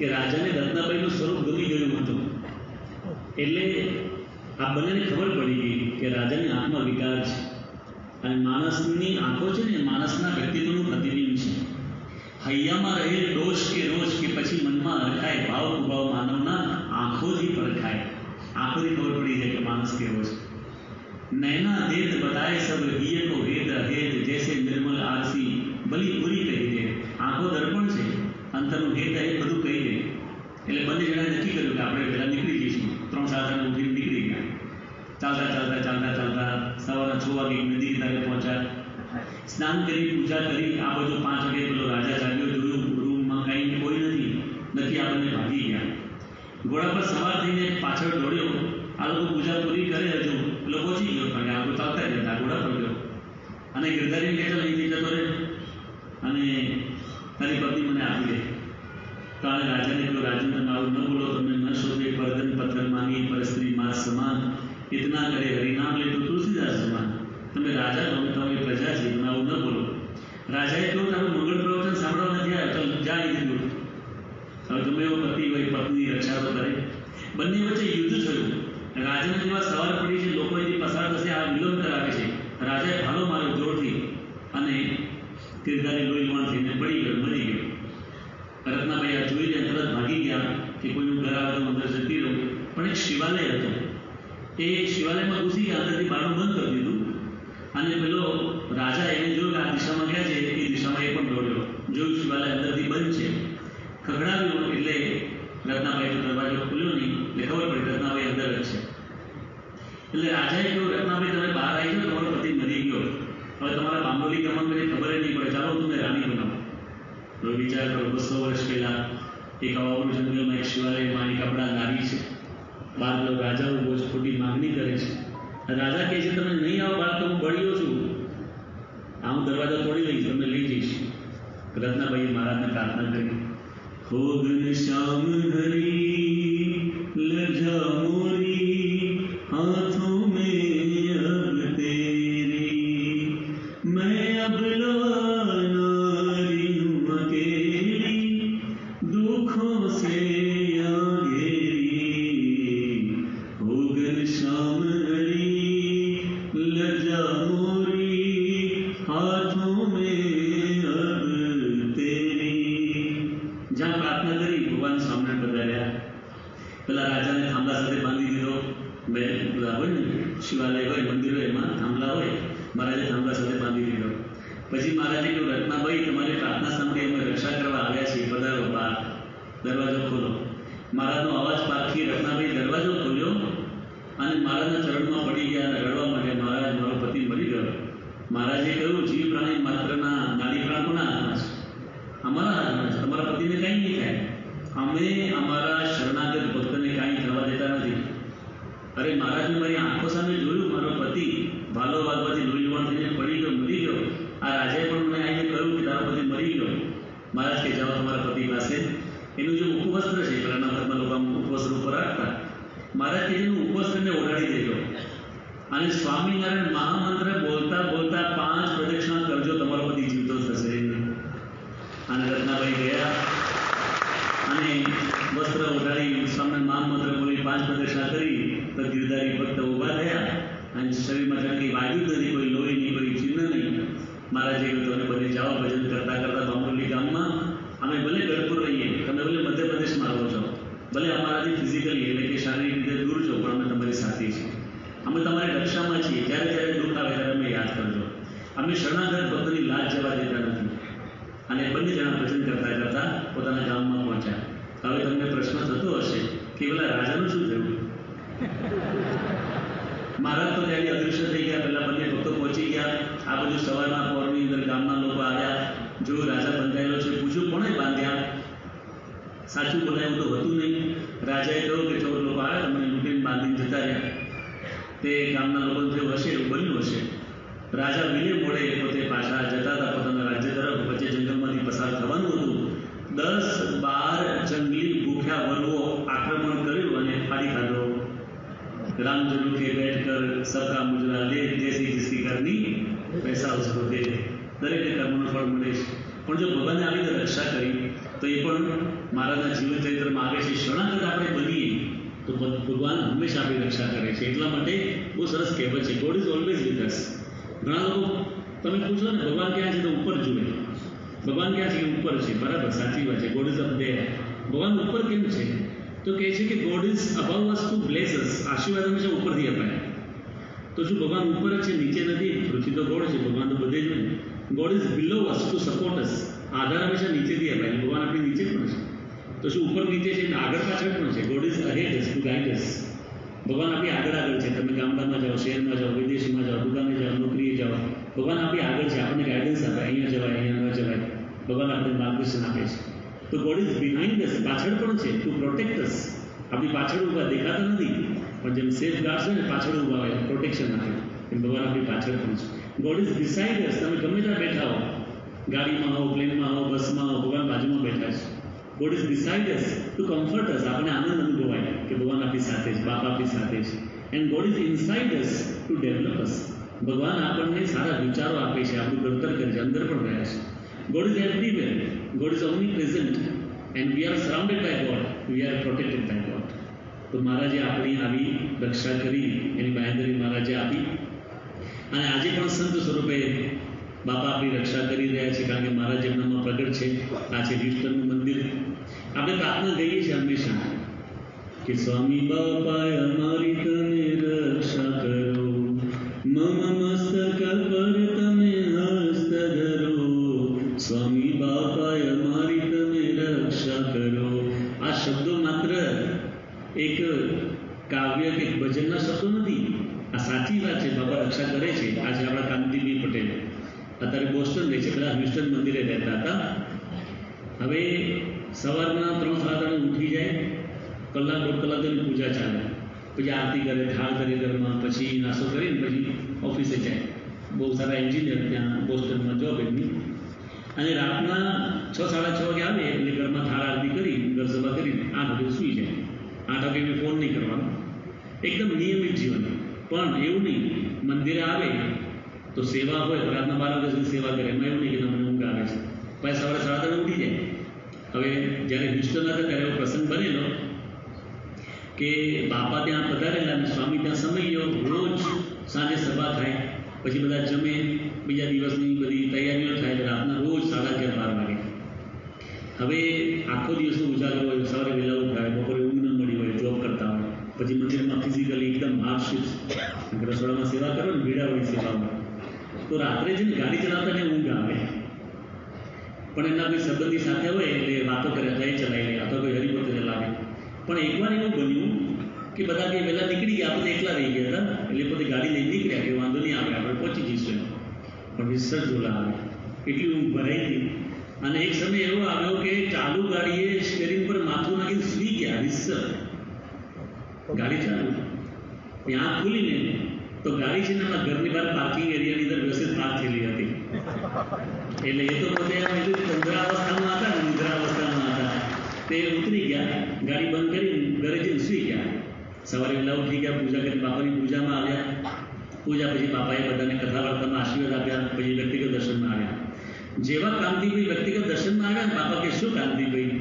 કે રાજાને રત્નાબાઈનું સ્વરૂપ ગમી ગયું હતું. એટલે આ બંનેને ખબર પડી ગઈ કે રાજાની આંખમાં વિકાર છે. અને માણસની આંખો છે ને માણસના વ્યક્તિત્વનું પ્રતિબિંબ છે. હૈયામાં રહેલ દોષ કે રોષ કે પછી મનમાં અરખાય ભાવ કુભાવ માનવના આંખોથી પરખાય. આંખોથી ખબર પડી જાય કે માણસ કેવો છે. નૈના દેત બતાય સબ હિય કો વેદ હેત જૈસે નિર્મલ આરસી ભલી પૂરી કહી દે. આંખો દર્પણ છે. અંતરનું હેત એટલે બંને જણાએ નક્કી કર્યું કે આપણે પહેલાં નીકળી જઈશું. ત્રણ જણા ઉઠીને નીકળી ગયા. ચાલતા ચાલતા ચાલતા ચાલતા સવારના છ વાગે નદી કિનારે પહોંચ્યા. સ્નાન કરી, પૂજા કરી, આ બધો પાંચ વાગે પેલો રાજા જાગ્યો, જોયું રૂમમાં કાંઈ કોઈ નથી. નથી આપણને ભાગી ગયા. ઘોડા પર સવાર થઈને પાછળ દોડ્યો. આ લોકો પૂજા પૂરી કરે હજુ. એટલે પહોંચી ગયો. કારણ કે આ લોકો ચાલતા જ હતા ઘોડા પર ગયો. અને ગિરધારી અહીંથી જતો રહે અને તારી પત્ની મને આપી દે તો રાજાને કહો કહ્યું તમે આવું ન બોલો તમે ન શોધે પરદન પથ્થર માંગી પર સ્ત્રી માં સમાન. ઇતના કરે હરિનામ લે તો તુલસીદાસ સમાન. તમે રાજા છો તમે પ્રજા છે તમે આવું ન બોલો. રાજાએ કહ્યું તમે મંગળ પ્રવચન સાંભળવા નથી આવ્યો તો જા અહીંથી દૂર હવે તમે એવો પતિ હોય, પત્ની રક્ષા તો કરે. બંને વચ્ચે યુદ્ધ થયું. રાજાને જેવા સવાર પડી છે લોકો એથી પસાર થશે, આ વિલંબ કરાવે છે. રાજાએ ભાલો માર્યો, જોરથી. અને કિરદારી લોહી લોણ થઈને પડી ગયો મરી ગયો રત્નાભાઈ આ જોઈને તરત ભાગી ગયા કે કોઈનું ઘર આવે તો અંદર જતી રહું પણ એક શિવાલય હતું એ શિવાલયમાં ઘૂસી ગયા અંદરથી બારણું બંધ કરી દીધું. અને પેલો રાજા એને જોયું કે આ દિશામાં ગયા છે? એ દિશામાં એ પણ દોડ્યો. જોયું શિવાલય અંદરથી બંધ છે. ખખડાવ્યું એટલે રત્નાભાઈનો દરવાજો ખુલ્યો નહીં. એટલે ખબર પડી રત્નાભાઈ અંદર જ છે. એટલે રાજાએ કહ્યું રત્નાભાઈ તમે બહાર આવી ગયો તમારો પતિ મરી ગયો. હવે તમારા બાંબોલી ગમન કરી ખબર નહીં પડે. ચાલો તમે રાણી બનાવો. તો વિચાર કરો, બસો વર્ષ પહેલા એક અવાવરું જંગલમાં એક શિવાલયમાં એક આપણા નારી છે. બાર લોકો રાજા ઉભો છે ખોટી માગણી કરે છે રાજા કહે છે તમે નહીં આવો બાર તો હું બળ્યો છું આ હું દરવાજો તોડી લઈશ તમને લઈ જઈશ રત્નાભાઈએ મહારાજને પ્રાર્થના કરી ખોગન શ્યામ હરી લજા મોરી हाथों में अब तेरी मैं अब नारी પછી મહારાજે કહ્યું રત્નાભાઈ તમારી પ્રાર્થના સાંભળી અમે રક્ષા કરવા આવ્યા છીએ. પધારો બહાર દરવાજો ખોલો. મહારાજનો અવાજ પારખી રત્નાભાઈ દરવાજો ખોલ્યો અને મહારાજના ચરણમાં પડી ગયા અને રડવા માટે મહારાજ, મારો પતિ મરી ગયો. મહારાજે કહ્યું, જીવ પ્રાણી માત્રના નાડી પ્રાણ કોના હાથમાં છે. અમારા હાથમાં છે. તમારા પતિને કંઈ નહીં થાય. અમે અમારા શરણાગત ભક્તને કાંઈ થવા દેતા નથી. અરે મહારાજને મારી આંખો સામે જોયું. મારો પતિ ભાલો વાગવાથી લોહી લોણ થઈને મહારાજ કે જાઓ તમારા પતિ પાસે. એનું જે ઉપવસ્ત્ર છે પહેલાંના ઘરમાં લોકો ઉપવસ્ત્ર ઉપર રાખતા. મહારાજ કે એનું ઉપવસ્ત્રને ઓઢાડી દેજો. અને સ્વામિનારાયણ મહામંત્ર બોલતા બોલતા પાંચ પ્રદક્ષિણા કરજો, તમારો પતિ જીવતો થશે. અને રત્નાભાઈ ગયા. અને વસ્ત્ર ઓઢાડી સ્વામિનારાયણ મહામંત્ર બોલી પાંચ પ્રદક્ષિણા કરી, તો ગિરધારી ભક્ત ઊભા થયા. અને શરીરમાં કંઈ વાગ્યું નથી કોઈ લોહી નહીં કોઈ ચિહ્ન નહીં મહારાજે કહ્યું તમે બધે જવા ભજન કરતા કરતા બામરોલી ગામમાં અમે ભલે ગઢપુર રહીએ, તમે ભલે મધ્યપ્રદેશમાં રહો છો, ભલે અમારાથી ફિઝિકલી એટલે કે શારીરિક રીતે દૂર છો, પણ અમે તમારી સાથે છીએ. અમે તમારી રક્ષામાં છીએ જ્યારે જ્યારે દુઃખ આવે ત્યારે અમે યાદ કરજો. અમે શરણાગત ભક્તની લાજ જવા દેતા નથી. અને બંને જણા ભજન કરતા કરતા પોતાના ગામમાં પહોંચ્યા. હવે તમને પ્રશ્ન થતો હશે કે પેલા રાજાનું શું થયું? મહારાજ તો ત્યારે અદૃશ્ય થઈ ગયા, પેલા બંને ભક્તો ગયા. આ બધું સવારના પોરની અંદર ગામના લોકો આવ્યા. જો રાજા બંધાયેલો છે, પૂછ્યું કોણે બાંધ્યા? સાચું બોલાયું તો હતું નહીં. રાજાએ કહ્યું કે ચૌદ લોકો આવ્યા તમને લૂંટીને બાંધીને જતા રહ્યા. તે ગામના લોકોને થયું, હશે, એવું બન્યું હશે. રાજા વિલે મોડે પોતે પાછા જતા હતા, પોતાના રાજ્ય તરફ. વચ્ચે જંગલમાંથી પસાર થવાનું હતું. દસ બાર જંગલી ભૂખ્યા વર્ગો જન્મ કે બેઠ सबका મુજરા લે જૈસી જિસકી કરની પૈસા ઉસકો દે દરેકને કર્મનું ફળ મળે છે પણ જો ભગવાને આવી રીતે રક્ષા કરી તો એ પણ મારાના જીવન ચરિત્રમાં આવે છે. શરણાગત આપણે બનીએ, તો ભગવાન હંમેશા આપણી રક્ષા કરે છે. એટલા માટે બહુ સરસ કહેવત છે. God is always with us ઘણા લોકો, તમે પૂછો ને, ભગવાન ક્યાં છે તો ઉપર જુએ. ભગવાન ક્યાં છે? ઉપર છે. બરાબર, સાચી વાત છે. God is up there. ભગવાન ઉપર કેમ છે? તો કહે છે કે God is above us bless us આશીર્વાદ હંમેશા ઉપરથી અપાય. તો શું ભગવાન ઉપર જ છે, નીચે નથી? પૃથ્વી તો ગોળ છે, ભગવાન તો બધે જ હોય. God is below us to support us આધાર હંમેશા નીચેથી અપાય એટલે ભગવાન આપણી નીચે પણ છે. તો શું ઉપર નીચે છે ને આગળ પાછળ પણ છે. God is ahead us to guide us ભગવાન આપણી આગળ આગળ છે. તમે ગામડામાં જાઓ, શહેરમાં જાઓ, વિદેશમાં જાઓ, દુકાને જાઓ, નોકરીએ જાઓ. ભગવાન આપણી આગળ છે. આપણને ગાઈડન્સ આપે. અહીંયા જવાય, અહીંયા ન જવાય. ભગવાન આપણને માર્ગદર્શન આપે છે. તો ગોડ ઇઝ બિહાઇન્ડ અસ પાછળ પણ છે. ટુ પ્રોટેક્ટ અસ આપણી પાછળ ઊભા દેખાતા નથી, પણ જેમ સેફ ગાર્ડ છે ને પાછળ ઊભા હોય પ્રોટેક્શન આપે. એમ ભગવાન આપણી પાછળ પણ છે. ગોડ ઇઝ ડિસાઇડ અસ તમે ગમે ત્યાં બેઠા હો, ગાડીમાં હો, પ્લેનમાં હો, બસમાં હો, ભગવાન બાજુમાં બેઠા છે. God is beside us to comfort us આપણને આનંદ અનુભવાય કે ભગવાન આપણી સાથે છે, બાપ આપણી સાથે છે. And God is inside us to develop us ભગવાન આપણને સારા વિચારો આપે છે, આપણું ઘડતર કરે છે, અંદર પણ રહ્યા છે. God is everywhere God is omnipresent and we are surrounded by God we are protected by God તો મહારાજે આપણી આવી રક્ષા કરી, એની બાંહેધરી મહારાજે આપી. અને આજે પણ સંત સ્વરૂપે બાપા આપણી રક્ષા કરી રહ્યા છે, કારણ કે મહારાજ એમનામાં પ્રગટ છે. આ છે હ્યુસ્ટનનું મંદિર. આપણે પ્રાર્થના ગઈએ છીએ હંમેશા કે સ્વામી બાપાએ અમારી તમે રક્ષા કરો. મમ શબ્દો માત્ર એક કાવ્ય કે ભજનના શબ્દો નથી. આ સાચી વાત છે, બાબા રક્ષા કરે છે. આજે આપણા કાંતિભાઈ પટેલ. અત્યારે બોસ્ટન રહે છે પેલા હ્યુસ્ટન મંદિરે રહેતા હતા. હવે સવારના ત્રણ સાડા ઉઠી જાય, કલાક દોઢ કલાક તેની પૂજા ચાલે. પછી આરતી કરે થાળ કરે ઘરમાં, પછી નાસ્તો કરીને પછી ઓફિસે જાય. બહુ સારા એન્જિનિયર ત્યાં બોસ્ટનમાં જોબ એમની. અને રાતના છ સાડા છ વાગે આવે, એટલે ઘરમાં થાળ કરી આઠ વાગે સૂઈ જાય આઠ વાગે એમને ફોન નહીં કરવાનો એકદમ નિયમિત જીવન પણ એવું નહીં મંદિરે આવે તો સેવા હોય તો રાતના બાર વાગ્યા સુધી સેવા કરે એમાં એવું નહીં કે તમને ઊંઘ આવે છે પછી સવારે સાડા ત્રણે ઉઠી જાય હવે જ્યારે હ્યુસ્ટન હતા ત્યારે એવો પ્રસંગ બનેલો કે બાપા ત્યાં પધારેલા અને સ્વામી ત્યાં સમય ગયો, રોજ સાંજે સભા થાય, પછી બધા જમે, બીજા દિવસની બધી તૈયારીઓ થાય એટલે રાતના રોજ સાડા અગિયાર બાર વાગે હવે આખો દિવસનો ઉજાગર હોય સવારે વહેલા ઉઠાય બપોરે ઊંઘ ન મળી હોય જોબ કરતા હોય પછી મંદિરમાં ફિઝિકલી એકદમ હાર્ડશીપ રસોડામાં સેવા કરો ને ભીડાવાળી સેવામાં. તો રાત્રે છે ને ગાડી ચલાવતા ને ઊંઘ આવે. પણ એમના કોઈ સંબંધી સાથે હોય એટલે વાતો કરે લઈ ચલાવી લે અથવા કોઈ હરિભક્ત ચલાવે પણ એકવાર એવું બન્યું કે બધા કે વહેલા નીકળી ગયા, આપણે એકલા રહી ગયા હતા, એટલે પોતે ગાડી લઈને નીકળ્યા કે વાંધો નહીં આવે, આપણે પહોંચી જઈશું એમ. પણ વિસર્જ ઝોલા આવે. એટલી ઊંઘ ભરાઈ હતી અને એક સમય એવો આવ્યો કે ચાલુ ગાડીએ સ્ટેરિંગ પર માથું નાખીને સૂઈ ગયા વિસર ગાડી ચાલુ ત્યાં આંખ ખુલીને તો ગાડી છે ને આપણા ઘરની બહાર પાર્કિંગ એરિયાની અંદર વ્યવસ્થિત પાર્ક થયેલી હતી એટલે એ તો પોતે આમ એટલું તંદ્રા અવસ્થામાં હતા ને નિદ્રા અવસ્થામાં હતા તે ઉતરી ગયા ગાડી બંધ કરી ઘરે જઈને સૂઈ ગયા સવારે વહેલા ઉઠી ગયા પૂજા કરી બાપાની પૂજામાં આવ્યા પૂજા પછી બાપાએ બધાને કથા વાર્તામાં આશીર્વાદ આપ્યા પછી વ્યક્તિગત દર્શનમાં આવ્યા જેવા કાંતિભાઈ વ્યક્તિગત દર્શનમાં આવ્યા ને બાપા કે, શું કાંતિભાઈ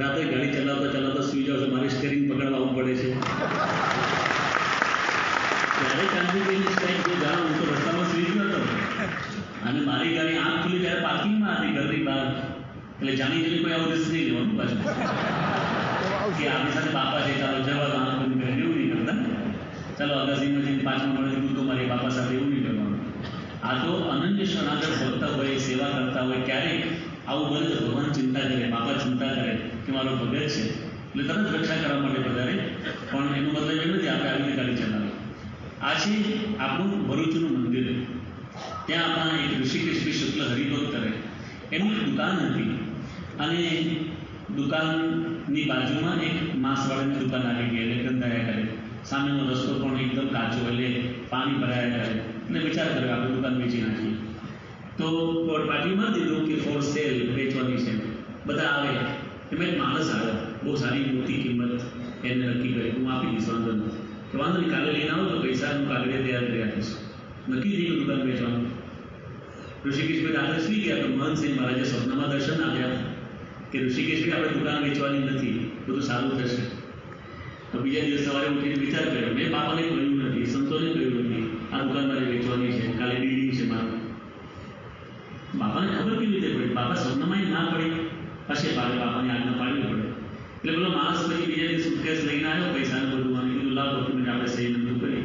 રાત્રે ગાડી ચલાવતા ચલાવતા સુઈ જાવ છો, મારે સ્ટેરિંગ પકડવા આવવું પડે છે. ત્યારે કાંતિભાઈની સ્ટાઇલ જો જાણો હું તો રસ્તામાં સુઈ ગયો હતો અને મારી ગાડી આંખ ખુલી ત્યારે પાર્કિંગમાં હતી ઘરની બહાર. એટલે જાણી જોઈને કોઈ આવું રિસ્ક નહીં લેવાનું પાછું. કે આપણી સાથે બાપા છે, ચાલો જવા આંખ ખુલી એવું નહીં કરતા. ચાલો અગાસીમાં જઈને પાંચમા મળે કૂદકો મારી બાપા સાથે એવું નહીં કરવાનું. આ તો અનન્ય શરણાગત ભક્ત હોય કરતા હોય ક્યારેક આવું બંધ ભગવાન ચિંતા કરે, બાપા ચિંતા કરે કે મારો ભગત છે. એટલે તરત રક્ષા કરવા માટે વધારે. પણ એનો મતલબ એ નથી, આપણે આવી ગાડી ચલાવે. આ છે આપણું ભરૂચનું મંદિર. ત્યાં આપણા એક ઋષિકેશ શ્રી શુક્લ હરિભક્ત કરે એમની દુકાન હતી. અને દુકાનની બાજુમાં એક માંસવાળાની દુકાન આવી ગઈ, એટલે ગંધાયા કરે. સામેનો રસ્તો પણ એકદમ કાચો, એટલે પાણી ભરાયા કરે. અને વિચાર કર્યો આપણે દુકાન વેચી નાખીએ. તો બોર્ડ પાર્ટી મારી દીધું કે ફોર સેલ વેચવાની છે. બધા આવે. એમાં એક માણસ આવ્યો બહુ સારી મોટી કિંમત એને નક્કી કરી. હું આપી દઈશ, વાંધો નહીં. કે વાંધો નહીં, કાલે લઈને આવો તો પૈસાનું કાગળે તૈયાર કરી આપીશ. નક્કી થઈ ગયું દુકાન વેચવાનું. ઋષિકેશભાઈ રાત્રે સુઈ ગયા તો મહનસિંહ મહારાજે સ્વપ્નમાં દર્શન આપ્યા. કે ઋષિકેશની આપણે દુકાન વેચવાની નથી. બધું સારું થશે. તો બીજા દિવસ સવારે ઉઠીને વિચાર કર્યો. મેં બાપાને કહ્યું નથી, સંતોને કહ્યું નથી, આ દુકાન મારે વેચવાની છે. કાલે બિલ્ડિંગ છે મારું બાપાને ખબર બાપા સ્વપ્નમાં ના પડી. પછી બારે બાપાની આજ્ઞા પાડવી પડે. એટલે પેલો માણસ પછી બીજા દિવસ સુટકેસ લઈને આવ્યો. પૈસાનું બધું અને કીધું લાવ ડોક્યુમેન્ટ આપણે સહી નતું કરી.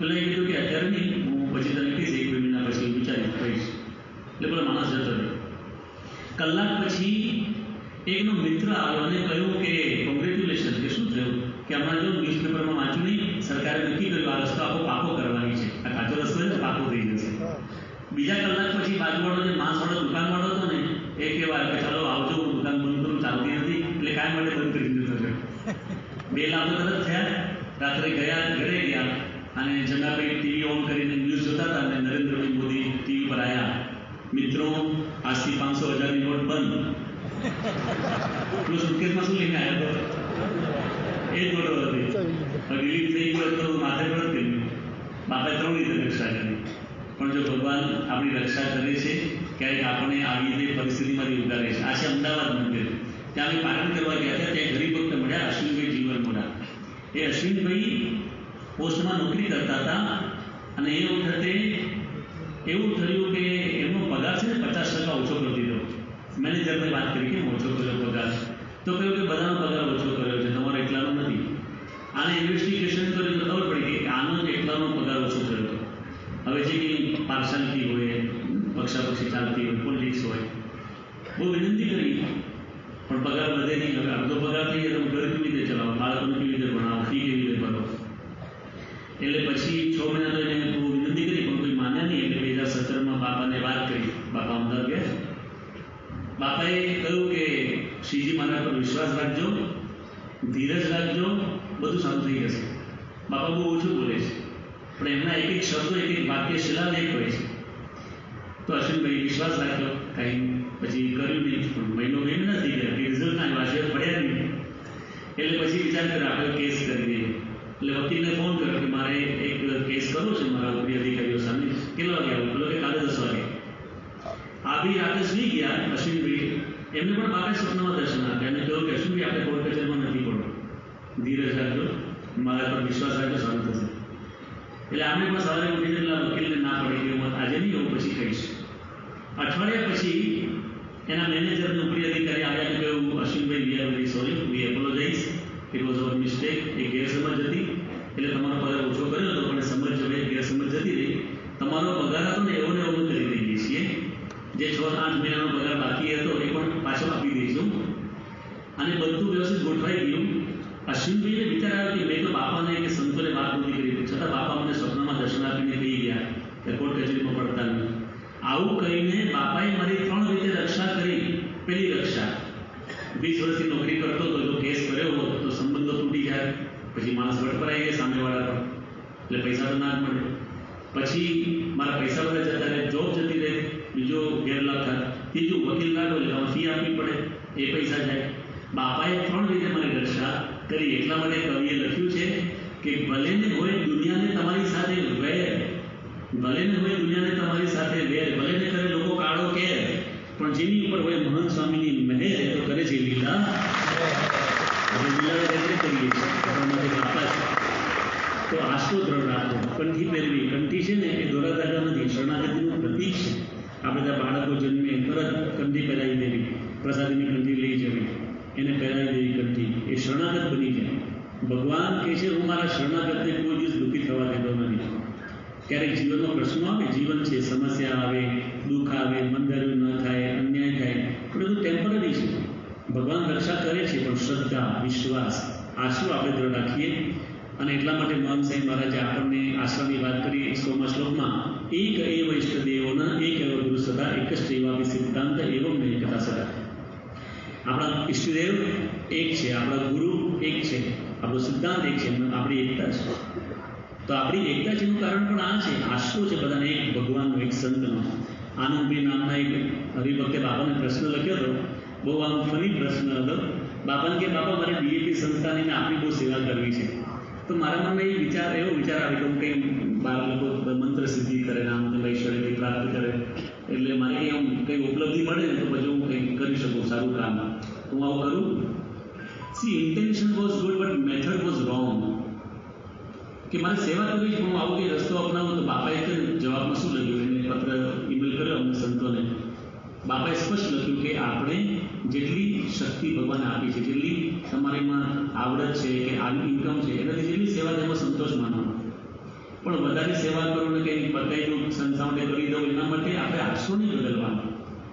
એટલે એ કીધું કે અત્યારે નહીં. હું પછી તને કહીશ એક બે મહિના પછી વિચારી કહીશ. એટલે પેલો માણસ જતો રહ્યો. કલાક પછી એકનો મિત્ર આવ્યો અને કહ્યું કે કોંગ્રેચ્યુલેશન કે શું થયું? કે હમણાં જો ન્યૂઝપેપરમાં વાંચ્યું નહીં સરકારે નક્કી કર્યું આ રસ્તો આખો પાકો કરવાની છે. આ કાચો રસ્તો છે પાકો થઈ જશે. બીજા કલાક પછી બાજુવાળો જે માંસવાળો દુકાનવાળો એ કહેવાય કે ચાલો આવજો દુકાન બંધ કરું ચાલતી નથી, એટલે કાંઈ માટે બંધ કરી દીધું તમે બે લાભો તરત થયા. રાત્રે ગયા, ઘરે ગયા, અને જગાભાઈ ટીવી ઓન કરીને ન્યૂઝ જોતા હતા અને નરેન્દ્રભાઈ મોદી ટીવી પર આવ્યા મિત્રો, આજથી પાંચસો હજારની નોટ બંધ. પેલો સુટકેસમાં શું લઈને આવ્યો એ જ નોટો હતી. રિલીફ થઈ ગયો તો માથે પણ જ કર્યું બાપાએ ત્રણ રીતે રક્ષા કરી પણ જો ભગવાન આપણી રક્ષા કરે છે ક્યારેક આપણને આવી રીતે પરિસ્થિતિમાંથી ઉગારે છે. આ છે અમદાવાદ મંદિર. ત્યાં અમે પાટણ કરવા ગયા હતા, ત્યાં ગરીબ મળ્યા, અશ્વિનભાઈ જીવન મોડા. એ અશ્વિનભાઈ પોસ્ટમાં નોકરી કરતા હતા અને એ વખતે એવું થયું કે એમનો પગાર છે ને પચાસ ટકા ઓછો કરી દીધો. મેનેજરને વાત કરી કે ઓછો કર્યો પગાર. તો કહ્યું કે બધાનો પગાર ઓછો કર્યો છે, તમારો એટલાનો નથી. આને ઇન્વેસ્ટિગેશન કર્યું તો ખબર પડી કે આનો જ એટલાનો પગાર ઓછો થયો હતો હવે જે કંઈ પાર્સાલિટી હોય પક્ષાપક્ષી ચાલતી હોય. બહુ વિનંતી કરી પણ પગાર વધે નહીં, હવે અડધો પગાર થઈ જાય તો ઘર કેવી રીતે ચલાવો. બાળકોને કેવી રીતે ભણાવો ફી કેવી રીતે ભરો એટલે પછી છ મહિના તો એને બહુ વિનંતી કરી પણ કોઈ માન્યા નહીં. એટલે બે હજાર સત્તરમાં બાપાને વાત કરી. બાપા અમદાવાદ ગયા બાપાએ કહ્યું કે, શ્રીજી, મારા પર વિશ્વાસ રાખજો. ધીરજ રાખજો. બધું સારું થઈ જશે. બાપા બહુ ઓછું બોલે છે. પણ એમના એક એક શબ્દો, એક એક વાક્ય શિલાલેખ હોય છે. તો અશ્વિનભાઈ, વિશ્વાસ રાખ્યો કાંઈ પછી કર્યું નહીં મહિનો ગઈ નથી ગયા કે રિઝલ્ટ ના વાંચ્યો પડ્યા નહીં. એટલે પછી વિચાર કર્યો આપણે કેસ કરી દઈએ એટલે વકીલને ફોન કર્યો કે મારે એક કેસ કરવો છે મારા ઉપરી અધિકારીઓ સામે. કેટલા વાગે આવું? પેલો કે કાલે દસ વાગે. આભી રાતે સુઈ ગયા અશ્વિનભાઈ એમને પણ બાપે સ્વપ્નમાં દર્શન આપ્યા અને કહ્યું કે અશ્વિનભાઈ આપણે કોર્ટ કચેરીમાં નથી પડવું ધીરજ રાખજો. મારા પર વિશ્વાસ રાખજો, સારું થશે. એટલે આપણે પણ સવારે ઉઠીને પેલા વકીલને ના પડે કે હું આજે નહીં હું પછી કહીશ. અઠવાડિયા પછી એના મેનેજર ઉપરી અધિકારી આવ્યા અને કહ્યું, Ashwinbhai we are very sorry we apologize it was our mistake એ ગેરસમજ હતી. એટલે તમારો પગાર ઓછો કર્યો હતો, પણ સમજ હવે ગેરસમજ જતી રહી. તમારો પગાર હતો ને એવો ને એવો કરી દઈએ છીએ. જે છ, આઠ મહિનાનો પગાર બાકી હતો, એ પણ પાછો આપી દઈશું. અને બધું વ્યવસ્થિત ગોઠવાઈ ગયું. અશ્વિનભાઈને વિચાર આવ્યો કે મેં તો બાપાને કે સંતોને વાત નથી કરી છતાં બાપા મને સ્વપ્નમાં દર્શન આપીને કહી ગયા કે કોર્ટ કચેરીમાં પડતા નહીં આવું કહીને બાપાએ મારી ત્રણ રીતે રક્ષા કરી. પેલી રક્ષા, વીસ વર્ષથી નોકરી કરતો હતો, જો કેસ કર્યો હોત તો સંબંધો તૂટી જાય પછી માણસ વટપરાઈ ગયા સામેવાળા પર. એટલે પૈસા તો ના જ મળે. પછી મારા પૈસા બધા જતા રહે જોબ જતી રહે, બીજો ગેરલાભ થાય. ત્રીજું વકીલ લાગો એટલે ફી આપવી પડે, એ પૈસા જાય. બાપાએ ત્રણ રીતે મારી રક્ષા કરી, એટલા માટે કવિએ ભલે ને હોય દુનિયાને તમારી સાથે વેર ભલે ને કરે લોકો કાળો કે પણ જેની ઉપર હોય મહંત સ્વામીની મહેર તો કરે છે લીલા. આપણે બાળકો જન્મે કંઠી પહેરાવી દેવી. પ્રસાદીની કંઠી લઈ જવી. એને પહેરાવી દેવી કંઠી. એ શરણાગત બની જાય. ભગવાન કહે છે, હું મારા શરણાગતને કોઈ દિવસ દુઃખી થવા દેતો નથી. ક્યારેક જીવનનો પ્રશ્ન આવે, જીવન છે, સમસ્યા આવે, દુઃખ આવે મંદર્યું ન થાય, અન્યાય થાય, પણ ટેમ્પરરી છે. ભગવાન રક્ષા કરે છે, પણ શ્રદ્ધા, વિશ્વાસ આશરો આપણે દ્રઢ રાખીએ. અને એટલા માટે મહંત સાહેબ મહારાજે આપણને આશ્રમની વાત કરી સોમા શ્લોકમાં, એક એવ ઇષ્ટદેવોના એક એવ ગુરુ સદા, એક જ સેવાભી સિદ્ધાંત એવમ નહીં કથા સદા. આપણા ઈષ્ટદેવ એક છે, આપણા ગુરુ એક છે, આપણો સિદ્ધાંત એક છે, આપણી એકતા છે. તો આપણી એકતા છે કારણ પણ આ છે, આશરો છે બધાને એક ભગવાનનો એક સંતનો આનંદભાઈ નામના એક હરિભક્તે બાપાને પ્રશ્ન લખ્યો હતો. બહુ આમ ફની પ્રશ્ન હતો. બાપાને કે બાપા મારે બીએપી સંસ્થાની આપણી બહુ સેવા કરવી છે. તો મારા મનમાં એ વિચાર એવો વિચાર આવે કે હું કંઈ બાર લોકો મંત્ર સિદ્ધિ કરે ને આમ તેમ પ્રાપ્ત કરે, એટલે મારે કંઈ આમ કંઈ ઉપલબ્ધિ મળે ને તો પછી હું કંઈ કરી શકું, સારું કામ. હું આવું કરું. C intention was good but method was wrong કે મારે સેવા કરવી હું આવું કંઈ રસ્તો અપનાવું તો બાપાએ તો જવાબમાં શું લખ્યું? એને પત્ર ઈમેલ કર્યો અમને સંતોને. બાપાએ સ્પષ્ટ લખ્યું કે આપણે જેટલી શક્તિ ભગવાને આપી છે, જેટલી તમારીમાં આવડત છે કે આવી ઇન્કમ છે એનાથી જેટલી સેવા તેમાં સંતોષ માનો પણ વધારે સેવા કરો ને કંઈ દઉં સંસ્થાઓને કરી દઉં, એના માટે આપણે આશો નહીં બદલવાનો.